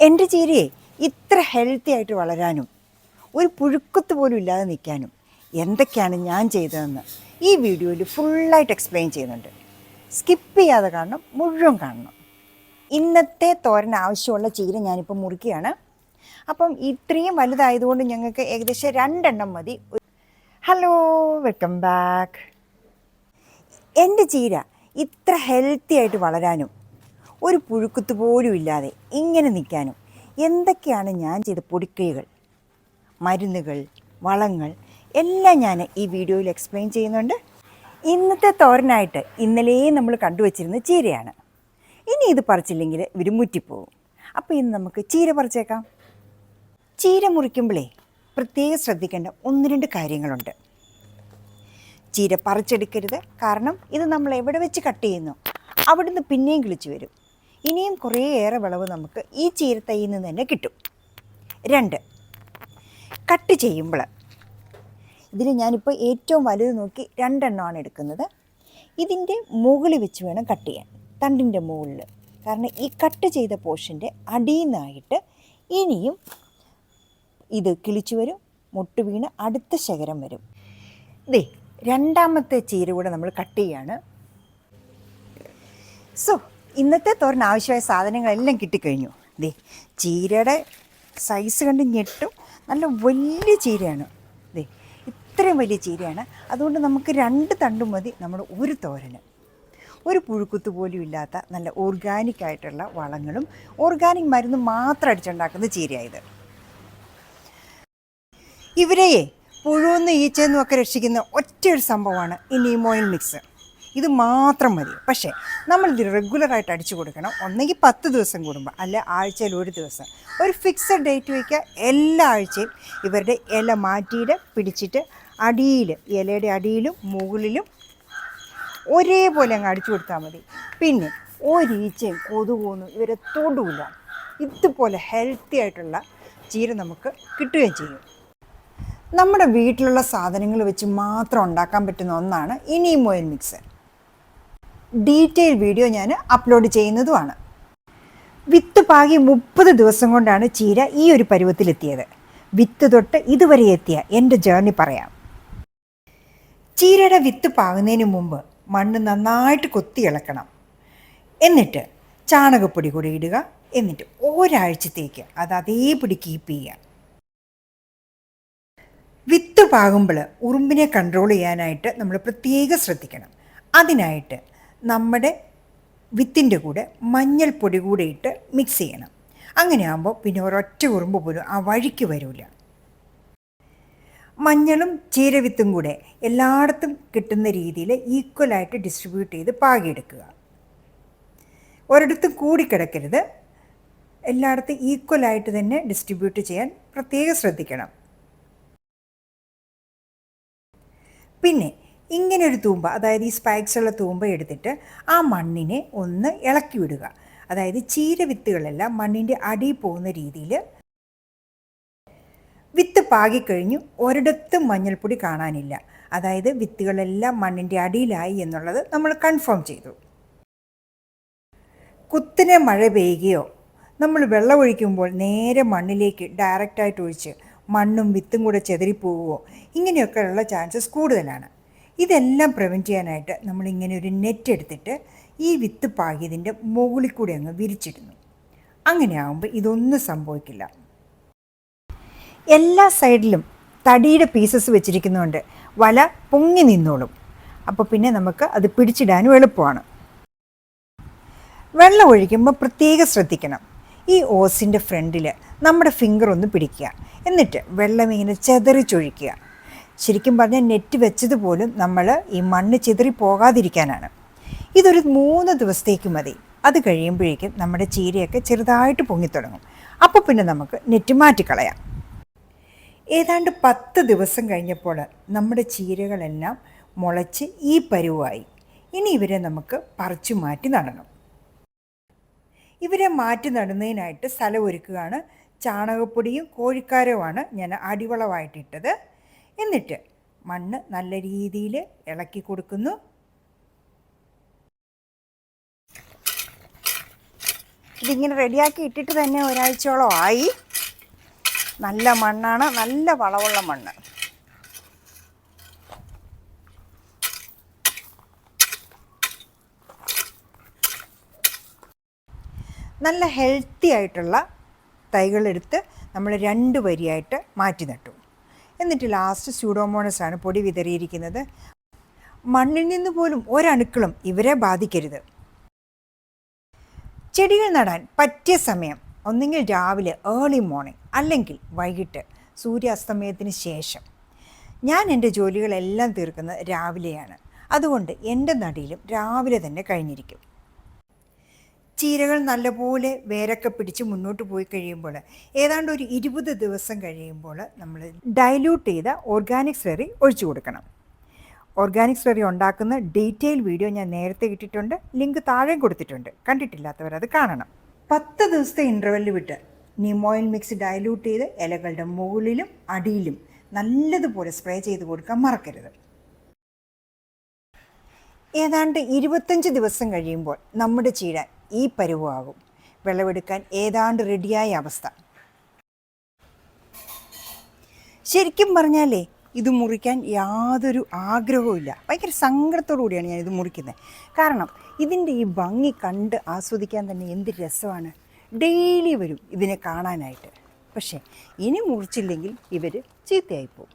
എന്റെ ചീരയെ ഇത്ര ഹെൽത്തി ആയിട്ട് വളരാനും ഒരു പുഴുക്കത്ത് പോലും ഇല്ലാതെ നിൽക്കാനും എന്തൊക്കെയാണ് ഞാൻ ചെയ്തതെന്ന് ഈ വീഡിയോയിൽ ഫുള്ളായിട്ട് എക്സ്പ്ലെയിൻ ചെയ്യുന്നുണ്ട്. സ്കിപ്പ് ചെയ്യാതെ കാണണം മുഴുവൻ കാണണം. ഇന്നത്തെ തോരൻ ആവശ്യമുള്ള ചീര ഞാനിപ്പോൾ മുറിക്കുകയാണ്. അപ്പം ഇത്രയും വലുതായതുകൊണ്ട് ഞങ്ങൾക്ക് ഏകദേശം രണ്ടെണ്ണം മതി. ഹലോ വെൽക്കം ബാക്ക് എന്റെ ചീര ഇത്ര ഹെൽത്തി ആയിട്ട് വളരാനും ഒരു പുഴുക്കുത്ത് പോലും ഇല്ലാതെ ഇങ്ങനെ നിൽക്കാനും. എന്തൊക്കെയാണ് ഞാൻ ചെയ്ത പൊടിക്കൈകൾ? മരുന്നുകൾ വളങ്ങൾ എല്ലാം ഞാൻ ഈ വീഡിയോയിൽ എക്സ്പ്ലെയിൻ ചെയ്യുന്നുണ്ട്. ഇന്നത്തെ തോരനായിട്ട് ഇന്നലെയും നമ്മൾ കണ്ടുവച്ചിരുന്ന ചീരയാണ്. ഇനി ഇത് പറിച്ചില്ലെങ്കിൽ ഇവർ മുറ്റിപ്പോവും. അപ്പോൾ ഇന്ന് നമുക്ക് ചീര പറിച്ചേക്കാം. ചീര മുറിക്കുമ്പോഴേ പ്രത്യേകം ശ്രദ്ധിക്കേണ്ട ഒന്ന് രണ്ട് കാര്യങ്ങളുണ്ട്. ചീര പറിച്ചെടുക്കരുത്. കാരണം ഇത് നമ്മൾ എവിടെ വെച്ച് കട്ട് ചെയ്യുന്നു? അവിടുന്ന് പിന്നെയും കിളിച്ചു വരും. ഇനിയും കുറേയേറെ വിളവ് നമുക്ക് ഈ ചീരത്തൈയിൽ നിന്ന് തന്നെ കിട്ടും. രണ്ട് കട്ട് ചെയ്യുമ്പോൾ. ഇതിൽ ഞാനിപ്പോൾ ഏറ്റവും വലുത് നോക്കി രണ്ടെണ്ണമാണ് എടുക്കുന്നത്. ഇതിന്റെ മുകളിൽ വെച്ച് വേണം കട്ട് ചെയ്യാൻ തണ്ടിന്റെ മുകളിൽ. കാരണം ഈ കട്ട് ചെയ്ത പോർഷന്റെ അടിയിൽ നിന്നായിട്ട് ഇനിയും ഇത് കിളിച്ചു വരും മുട്ട് വീണ് അടുത്ത ശകരം വരും. ദേ രണ്ടാമത്തെ ചീര കൂടെ നമ്മൾ കട്ട് ചെയ്യാണ്. സോ ഇന്നത്തെ തോരൻ ആവശ്യമായ സാധനങ്ങളെല്ലാം കിട്ടിക്കഴിഞ്ഞു. ദേ ചീരയുടെ സൈസ് കണ്ട് ഞെട്ടും. നല്ല വലിയ ചീരയാണ്. ദേ ഇത്രയും വലിയ ചീരയാണ്. അതുകൊണ്ട് നമുക്ക് രണ്ട് തണ്ടും മതി നമ്മുടെ ഒരു തോരന്. ഒരു പുഴുക്കുത്ത് പോലും ഇല്ലാത്ത നല്ല ഓർഗാനിക് ആയിട്ടുള്ള വളങ്ങളും ഓർഗാനിക് മരുന്നും മാത്രം അടിച്ചുണ്ടാക്കുന്ന ചീരയായത് ഇവരെയെ പുഴുവെന്നും ഈച്ചയെന്നും ഒക്കെ രക്ഷിക്കുന്ന ഒറ്റയൊരു സംഭവമാണ് ഈ നീമോയിൽ മിക്സ് ഇത് മാത്രം മതി. പക്ഷേ നമ്മളിത് റെഗുലറായിട്ട് അടിച്ചു കൊടുക്കണം. ഒന്നെങ്കിൽ പത്ത് ദിവസം കൂടുമ്പോൾ അല്ലെ ആഴ്ചയിൽ ഒരു ദിവസം. ഒരു ഫിക്സഡ് ഡേറ്റ് വയ്ക്കുക. എല്ലാ ആഴ്ചയും ഇവരുടെ ഇല മാറ്റിയിട്ട് പിടിച്ചിട്ട് അടിയിൽ ഇലയുടെ അടിയിലും മുകളിലും ഒരേപോലെ അങ്ങ് അടിച്ചു കൊടുത്താൽ മതി. പിന്നെ ഒരീച്ചയും കൊതുകൊന്നും ഇവരെ തൊടൂല. ഇതുപോലെ ഹെൽത്തി ആയിട്ടുള്ള ചീര നമുക്ക് കിട്ടുകയും ചെയ്യും. നമ്മുടെ വീട്ടിലുള്ള സാധനങ്ങൾ വെച്ച് മാത്രം ഉണ്ടാക്കാൻ പറ്റുന്ന ഒന്നാണ് ഇനിയും neem oil mix detail video ഞാൻ അപ്ലോഡ് ചെയ്യുന്നതുമാണ്. വിത്ത് പാകി മുപ്പത് ദിവസം കൊണ്ടാണ് ചീര ഈ ഒരു പരുവത്തിലെത്തിയത്. വിത്ത് തൊട്ട് ഇതുവരെ എത്തിയ എന്റെ ജേർണി പറയാം. ചീരയുടെ വിത്ത് പാകുന്നതിന് മുമ്പ് മണ്ണ് നന്നായിട്ട് കൊത്തി ഇളക്കണം. എന്നിട്ട് ചാണകപ്പൊടി കൂടി ഇടുക. എന്നിട്ട് ഒരാഴ്ചത്തേക്ക് അത് അതേപടി കീപ്പ് ചെയ്യുക. വിത്ത് പാകുമ്പോൾ ഉറുമ്പിനെ കൺട്രോൾ ചെയ്യാനായിട്ട് നമ്മൾ പ്രത്യേകം ശ്രദ്ധിക്കണം. അതിനായിട്ട് നമ്മുടെ വിത്തിന്റെ കൂടെ മഞ്ഞൾപ്പൊടി കൂടെ ഇട്ട് മിക്സ് ചെയ്യണം. അങ്ങനെയാകുമ്പോൾ പിന്നെ ഒരൊറ്റ ഉറുമ്പ് പോലും ആ വഴിക്ക് വരില്ല മഞ്ഞളും ചീരവിത്തും കൂടെ എല്ലായിടത്തും കിട്ടുന്ന രീതിയിൽ ഈക്വലായിട്ട് ഡിസ്ട്രിബ്യൂട്ട് ചെയ്ത് പാകിയെടുക്കുക. ഒരിടത്തും കൂടിക്കിടക്കരുത് എല്ലായിടത്തും ഈക്വലായിട്ട് തന്നെ ഡിസ്ട്രിബ്യൂട്ട് ചെയ്യാൻ പ്രത്യേകം ശ്രദ്ധിക്കണം. പിന്നെ ഇങ്ങനെ ഒരു തൂമ്പ അതായത് ഈ സ്പൈക്സ് ഉള്ള തൂമ്പ എടുത്തിട്ട് ആ മണ്ണിനെ ഒന്ന് ഇളക്കി വിടുക. അതായത് ചീര വിത്തുകളെല്ലാം മണ്ണിന്റെ അടിയിൽ പോകുന്ന രീതിയിൽ വിത്ത് പാകിക്കഴിഞ്ഞു ഒരിടത്തും മഞ്ഞൾപ്പൊടി കാണാനില്ല. അതായത് വിത്തുകളെല്ലാം മണ്ണിന്റെ അടിയിലായി എന്നുള്ളത് നമ്മൾ കൺഫേം ചെയ്തു. കുത്തിനെ മഴ പെയ്യുകയോ നമ്മൾ വെള്ളമൊഴിക്കുമ്പോൾ നേരെ മണ്ണിലേക്ക് ഡയറക്റ്റായിട്ട് ഒഴിച്ച് മണ്ണും വിത്തും കൂടെ ചെതറിപ്പോവുകയോ ഇങ്ങനെയൊക്കെയുള്ള ചാൻസസ് കൂടുതലാണ്. ഇതെല്ലാം പ്രിവെന്റ് ചെയ്യാനായിട്ട് നമ്മളിങ്ങനെ ഒരു നെറ്റ് എടുത്തിട്ട് ഈ വിത്ത് പാകിയതിന്റെ മുകളിൽ കൂടി അങ്ങ് വിരിച്ചിടുന്നു. അങ്ങനെ ആകുമ്പോൾ ഇതൊന്നും സംഭവിക്കില്ല. എല്ലാ സൈഡിലും തടിയുടെ പീസസ് വെച്ചിരിക്കുന്നതുകൊണ്ട് വല പൊങ്ങി നിന്നോളും. അപ്പോൾ പിന്നെ നമുക്ക് അത് പിടിച്ചിടാനും എളുപ്പമാണ്. വെള്ളം ഒഴിക്കുമ്പോൾ പ്രത്യേകം ശ്രദ്ധിക്കണം. ഈ ഓസിന്റെ ഫ്രണ്ടിൽ നമ്മുടെ ഫിംഗർ ഒന്ന് പിടിക്കുക. എന്നിട്ട് വെള്ളം ഇങ്ങനെ ചെതറിച്ചൊഴിക്കുക. ശരിക്കും പറഞ്ഞാൽ നെറ്റ് വെച്ചതുപോലും നമ്മൾ ഈ മണ്ണ് ചിതറി പോകാതിരിക്കാനാണ്. ഇതൊരു മൂന്ന് ദിവസത്തേക്ക് മതി. അത് കഴിയുമ്പോഴേക്കും നമ്മുടെ ചീരയൊക്കെ ചെറുതായിട്ട് പൊങ്ങിത്തുടങ്ങും അപ്പോൾ പിന്നെ നമുക്ക് നെറ്റ് മാറ്റിക്കളയാം ഏതാണ്ട് പത്ത് ദിവസം കഴിഞ്ഞപ്പോൾ നമ്മുടെ ചീരകളെല്ലാം മുളച്ച് ഈ പരുവായി. ഇനി ഇവരെ നമുക്ക് പറിച്ചു മാറ്റി നടണം. ഇവരെ മാറ്റി നടുന്നതിനായിട്ട് സ്ഥലം ഒരുക്കുകയാണ്. ചാണകപ്പൊടിയും കോഴിക്കാരവുമാണ് ഞാൻ അടിവളമായിട്ടിട്ടത് എന്നിട്ട് മണ്ണ് നല്ല രീതിയിൽ ഇളക്കി കൊടുക്കുന്നു. ഇതിങ്ങനെ റെഡിയാക്കി ഇട്ടിട്ട് തന്നെ ഒരാഴ്ചയോളം ആയി. നല്ല മണ്ണാണ് നല്ല വളവുള്ള മണ്ണ്. നല്ല ഹെൽത്തി ആയിട്ടുള്ള തൈകളെടുത്ത് നമ്മൾ രണ്ട് വരിയായിട്ട് മാറ്റി നട്ടു. എന്നിട്ട് ലാസ്റ്റ് സ്യൂഡോമോണസ് ആണ് പൊടി വിതറിയിരിക്കുന്നത്. മണ്ണിൽ നിന്ന് പോലും ഒരണുക്കളും ഇവരെ ബാധിക്കരുത്. ചെടികൾ നടാൻ പറ്റിയ സമയം ഒന്നെങ്കിൽ രാവിലെ ഏർലി മോർണിംഗ് അല്ലെങ്കിൽ വൈകിട്ട് സൂര്യാസ്തമയത്തിന് ശേഷം. ഞാൻ എന്റെ ജോലികളെല്ലാം തീർക്കുന്നത് രാവിലെയാണ്. അതുകൊണ്ട് എന്റെ നടിയിലും രാവിലെ തന്നെ കഴിഞ്ഞിരിക്കും. ചീരകൾ നല്ലപോലെ വേരൊക്കെ പിടിച്ച് മുന്നോട്ട് പോയി കഴിയുമ്പോൾ ഏതാണ്ട് ഒരു ഇരുപത് ദിവസം കഴിയുമ്പോൾ നമ്മൾ ഡൈല്യൂട്ട് ചെയ്ത ഓർഗാനിക് സ്ലറി ഒഴിച്ചു കൊടുക്കണം. ഓർഗാനിക് സ്ലറി ഉണ്ടാക്കുന്ന ഡീറ്റെയിൽ വീഡിയോ ഞാൻ നേരത്തെ ഇട്ടിട്ടുണ്ട്. ലിങ്ക് താഴെ കൊടുത്തിട്ടുണ്ട്. കണ്ടിട്ടില്ലാത്തവർ അത് കാണണം. പത്ത് ദിവസത്തെ ഇന്റർവെല്ലിൽ വിട്ട് നിമോയിൽ മിക്സ് ഡൈല്യൂട്ട് ചെയ്ത് ഇലകളുടെ മുകളിലും അടിയിലും നല്ലതുപോലെ സ്പ്രേ ചെയ്ത് കൊടുക്കാൻ മറക്കരുത്. ഏതാണ്ട് ഇരുപത്തഞ്ച് ദിവസം കഴിയുമ്പോൾ നമ്മുടെ ചീര ഈ പരുവാകും. വിളവെടുക്കാൻ ഏതാണ്ട് റെഡിയായ അവസ്ഥ. ശരിക്കും പറഞ്ഞാലേ ഇത് മുറിക്കാൻ യാതൊരു ആഗ്രഹവുമില്ല ഭയങ്കര സങ്കടത്തോടു കൂടിയാണ് ഞാൻ ഇത് മുറിക്കുന്നത്. കാരണം ഇതിന്റെ ഈ ഭംഗി കണ്ട് ആസ്വദിക്കാൻ തന്നെ എന്ത് രസമാണ്. ഡെയിലി വരും ഇതിനെ കാണാനായിട്ട്. പക്ഷേ ഇനി മുറിച്ചില്ലെങ്കിൽ ഇവർ ചീത്തയായിപ്പോവും